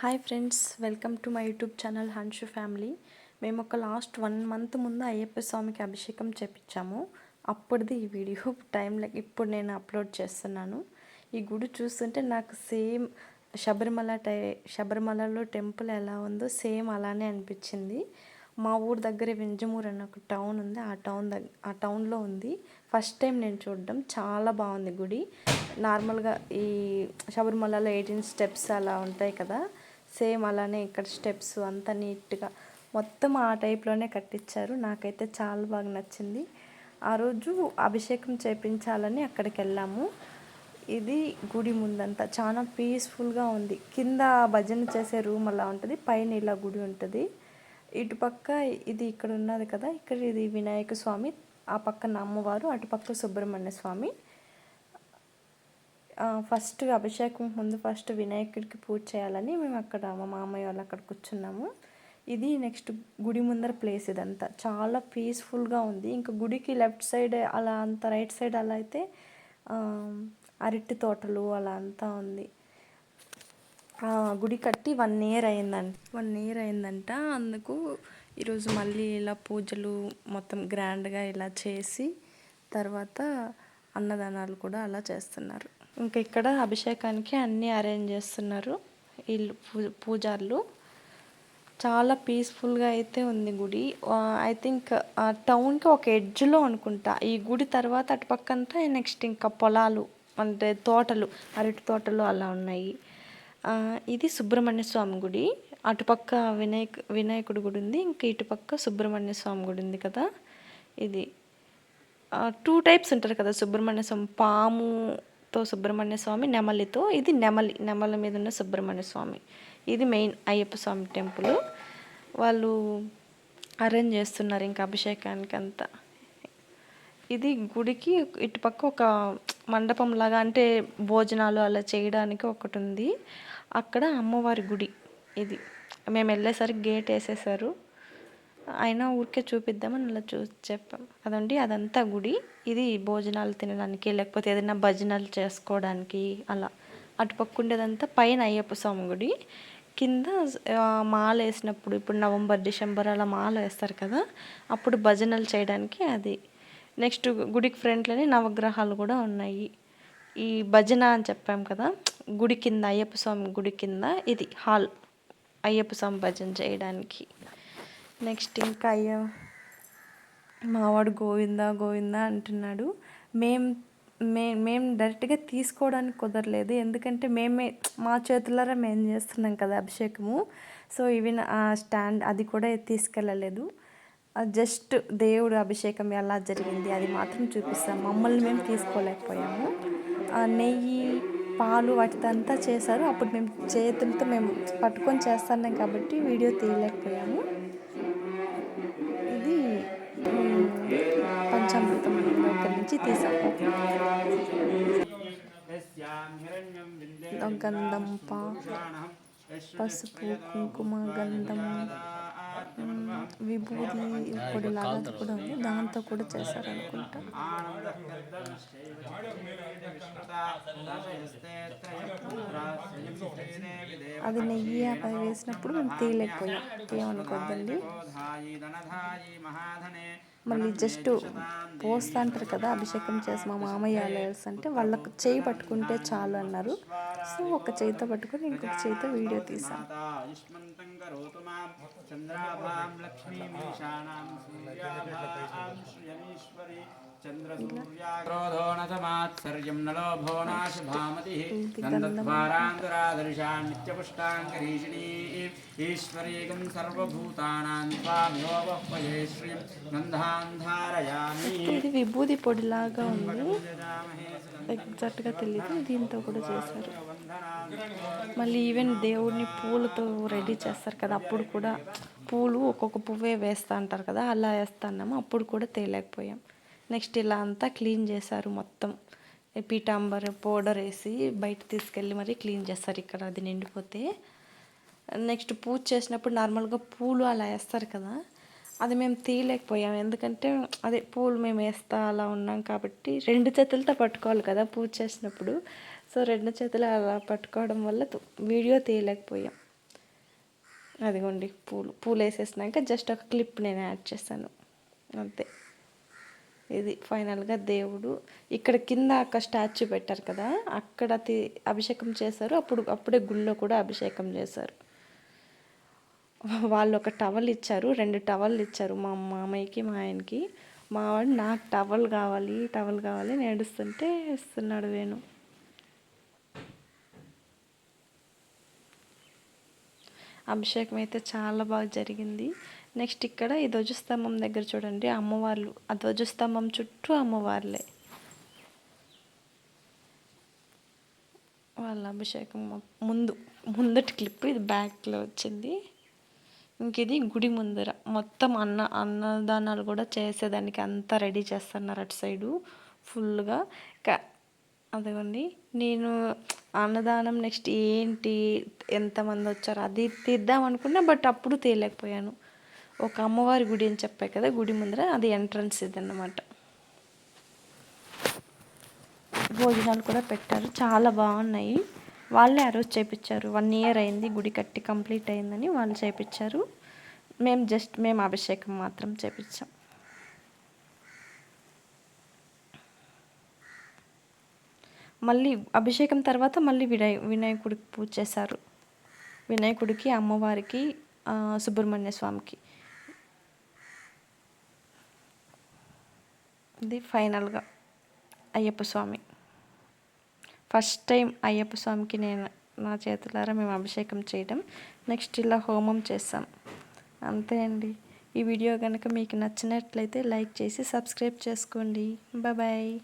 Hi friends welcome to my YouTube channel Hanshu family మేము ఒక last one month ముందు అయ్యప్ప స్వామికి అభిషేకం చేపించాము. అప్పటిది ఈ వీడియో టైంలో ఇప్పుడు నేను అప్లోడ్ చేస్తున్నాను. ఈ గుడి చూస్తుంటే నాకు సేమ్ శబరిమల టై శబరిమలలో టెంపుల్ ఎలా ఉందో సేమ్ అలానే అనిపించింది. మా ఊరు దగ్గర వింజమూర్ అనే ఒక టౌన్ ఉంది. ఆ టౌన్ దగ్గర ఆ టౌన్లో ఉంది. ఫస్ట్ టైం నేను చూడడం. చాలా బాగుంది గుడి. నార్మల్గా ఈ శబరిమలలో ఎయిటీన్ స్టెప్స్ అలా ఉంటాయి కదా. సేమ్ అలానే ఇక్కడ స్టెప్స్ అంతా నీట్గా మొత్తం ఆ టైప్లోనే కట్టించారు. నాకైతే చాలా బాగా నచ్చింది. ఆ రోజు అభిషేకం చేపించాలని అక్కడికి వెళ్ళాము ఇది గుడి ముందంతా చాలా పీస్ఫుల్గా ఉంది. కింద భజన చేసే రూమ్ అలా ఉంటుంది పైన ఇలా గుడి ఉంటుంది. ఇటుపక్క ఇది ఇక్కడ ఉన్నది కదా ఇక్కడ ఇది వినాయక స్వామి ఆ పక్కన అమ్మవారు అటుపక్క సుబ్రహ్మణ్య స్వామి. ఫస్ట్ అభిషేకం ముందు ఫస్ట్ వినాయకుడికి పూజ చేయాలని మేము అక్కడ మా మామయ్య వాళ్ళు అక్కడ కూర్చున్నాము. ఇది నెక్స్ట్ గుడి ముందర ప్లేస్ ఇదంతా. చాలా పీస్ఫుల్గా ఉంది. ఇంకా గుడికి లెఫ్ట్ సైడ్ అలా అంత రైట్ సైడ్ అలా అయితే అరటి తోటలు అలా అంతా ఉంది. గుడి కట్టి వన్ ఇయర్ అయిందంట. వన్ ఇయర్ అయిందంట. అందుకు ఈరోజు మళ్ళీ ఇలా పూజలు మొత్తం గ్రాండ్గా ఇలా చేసి తర్వాత అన్నదానాలు కూడా అలా చేస్తున్నారు. ఇంకా ఇక్కడ అభిషేకానికి అన్నీ అరేంజ్ చేస్తున్నారు. వీళ్ళు పూ పూజారులు. చాలా పీస్ఫుల్గా అయితే ఉంది గుడి. ఐ థింక్ టౌన్కి ఒక ఎడ్జ్లో అనుకుంటా. ఈ గుడి తర్వాత అటుపక్కంతా నెక్స్ట్ ఇంకా పొలాలు అంటే తోటలు అరటి తోటలు అలా ఉన్నాయి. ఇది సుబ్రహ్మణ్య స్వామి గుడి. అటుపక్క వినాయక వినాయకుడి గుడి ఉంది. ఇంకా ఇటుపక్క సుబ్రహ్మణ్య స్వామి గుడి ఉంది కదా. ఇది టూ టైప్స్ ఉంటారు కదా సుబ్రహ్మణ్య స్వామి. పాము తో సుబ్రహ్మణ్య స్వామి నెమలితో ఇది నెమలి నెమలి మీద ఉన్న సుబ్రహ్మణ్య స్వామి. ఇది మెయిన్ అయ్యప్ప స్వామి టెంపుల్. వాళ్ళు అరేంజ్ చేస్తున్నారు ఇంకా అభిషేకానికి అంతా ఇది గుడికి ఇటుపక్క ఒక మండపం లాగా అంటే భోజనాలు అలా చేయడానికి ఒకటి ఉంది అక్కడ అమ్మవారి గుడి ఇది. మేము వెళ్ళేసరికి గేట్ వేసేసారు. అయినా ఊరికే చూపిద్దామని అలా చూ చెప్పాం. అదండి అదంతా గుడి. ఇది భోజనాలు తినడానికి లేకపోతే ఏదైనా భజనలు చేసుకోవడానికి అలా. అటుపక్క ఉండేదంతా పైన అయ్యప్ప స్వామి గుడి. కింద మాల వేసినప్పుడు ఇప్పుడు నవంబర్ డిసెంబర్ అలా మాల వేస్తారు కదా అప్పుడు భజనలు చేయడానికి అది. నెక్స్ట్ గుడికి ఫ్రంట్లోనే నవగ్రహాలు కూడా ఉన్నాయి. ఈ భజన అని చెప్పాం కదా గుడి కింద అయ్యప్ప స్వామి గుడి కింద ఇది హాల్. అయ్యప్ప స్వామి భజన చేయడానికి. నెక్స్ట్ ఇంకా అయ్య మావాడు గోవిందా గోవిందా అంటున్నాడు. మేము మే మేము డైరెక్ట్గా తీసుకోవడానికి కుదరలేదు. ఎందుకంటే మేమే మా చేతులారా మేము చేస్తున్నాం కదా అభిషేకము. సో ఇవి స్టాండ్ అది కూడా తీసుకెళ్ళలేదు. జస్ట్ దేవుడు అభిషేకం ఎలా జరిగింది అది మాత్రం చూపిస్తాం. మమ్మల్ని మేము తీసుకోలేకపోయాము. నెయ్యి పాలు వాటితో చేశారు. అప్పుడు మేము చేతులతో మేము పట్టుకొని చేస్తున్నాం కాబట్టి వీడియో తీయలేకపోయాము. దగ్గర గంధం పా పసుపు కుంకుమ గంధం విభూతి పొడి లాగా కూడా ఉంది. దాంతో కూడా చేశారు అనుకుంటా అది నెయ్యి అవి వేసినప్పుడు మేము తీయలేకపోయాం ఏమనుకోద్దండి మళ్ళీ జస్ట్ పోస్తా అంటారు కదా అభిషేకం చేసి మా మామయ్య అలయర్స్ అంటే వాళ్ళకు చేయి పట్టుకుంటే చాలు అన్నారు. సో ఒక చేయితో పట్టుకొని ఇంకొక చేయితో వీడియో తీసాం. చంద్రాభాం గంధాంధారయామి ఇది విభూది పొడిలాగా ఉంది. ఎగ్జాక్ట్గా తెలియదు దీంతో కూడా చేశారు. మళ్ళీ ఈవెన్ దేవుడిని పూలతో రెడీ చేస్తారు కదా అప్పుడు కూడా పూలు ఒక్కొక్క పువ్వే వేస్తూ అంటారు కదా అలా వేస్తున్నాము అప్పుడు కూడా తేలేకపోయాం. నెక్స్ట్ ఇలా అంతా క్లీన్ చేశారు మొత్తం. పీటాంబర్ పౌడర్ వేసి బయట తీసుకెళ్ళి మరీ క్లీన్ చేస్తారు ఇక్కడ అది నిండిపోతే. నెక్స్ట్ పూజ చేసినప్పుడు నార్మల్గా పూలు అలా వేస్తారు కదా అది మేము తీయలేకపోయాం. ఎందుకంటే అదే పూలు మేము వేస్తా అలా ఉన్నాం కాబట్టి రెండు చేతులతో పట్టుకోవాలి కదా పూజ చేసినప్పుడు. సో రెండు చేతులు అలా పట్టుకోవడం వల్ల వీడియో తీయలేకపోయాం. అదిగోండి పూలు. పూలు వేసేసినాక జస్ట్ ఒక క్లిప్ నేను యాడ్ చేశాను. అంతే. ఇది ఫైనల్గా దేవుడు ఇక్కడ కింద ఒక స్టాచ్యూ పెట్టారు కదా అక్కడ అభిషేకం చేశారు. అప్పుడు అప్పుడే గుళ్ళో కూడా అభిషేకం చేశారు. వాళ్ళు ఒక టవల్ ఇచ్చారు రెండు టవల్ ఇచ్చారు మా మామయ్యకి మా ఆయనకి. మా వాడు నాకు టవల్ కావాలి టవల్ కావాలి నేడుస్తుంటే ఏడుస్తుంటే ఇస్తున్నాడు వేణు. అభిషేకం అయితే చాలా బాగా జరిగింది. నెక్స్ట్ ఇక్కడ ఈ ధ్వజస్తంభం దగ్గర చూడండి అమ్మవార్లు. ఆ ధ్వజస్తంభం చుట్టూ అమ్మవార్లే. వాళ్ళ అభిషేకం ముందు ముందటి క్లిప్ ఇది బ్యాక్లో వచ్చింది. ఇంక ఇది గుడి ముందర. మొత్తం అన్న అన్నదానాలు కూడా చేసేదానికి అంతా రెడీ చేస్తున్నారు అటు సైడు ఫుల్గా. క అదిగోండి నేను అన్నదానం నెక్స్ట్ ఏంటి ఎంతమంది వచ్చారు అది తీద్దాం అనుకున్నా బట్ అప్పుడు తీయలేకపోయాను. ఒక అమ్మవారి గుడి అని చెప్పాయి కదా గుడి ముందర అది ఎంట్రన్స్ ఇది అన్నమాట భోజనాలు కూడా పెట్టారు చాలా బాగున్నాయి. వాళ్ళే ఆ రోజు చేపించారు వన్ ఇయర్ అయింది గుడి కట్టి కంప్లీట్ అయిందని వాళ్ళు చేపించారు మేము జస్ట్ మేము అభిషేకం మాత్రం చేపించాం మళ్ళీ అభిషేకం తర్వాత మళ్ళీ వినాయ వినాయకుడికి పూజ చేశారు. వినాయకుడికి అమ్మవారికి సుబ్రహ్మణ్య స్వామికి. ఇది ఫైనల్గా అయ్యప్ప స్వామి. ఫస్ట్ టైం అయ్యప్ప స్వామికి నేను నా చేతులారా మేము అభిషేకం చేయడం నెక్స్ట్ ఇలా హోమం చేస్తాం. అంతే అండి. ఈ వీడియో కనుక మీకు నచ్చినట్లయితే లైక్ చేసి సబ్స్క్రైబ్ చేసుకోండి. బాయ్.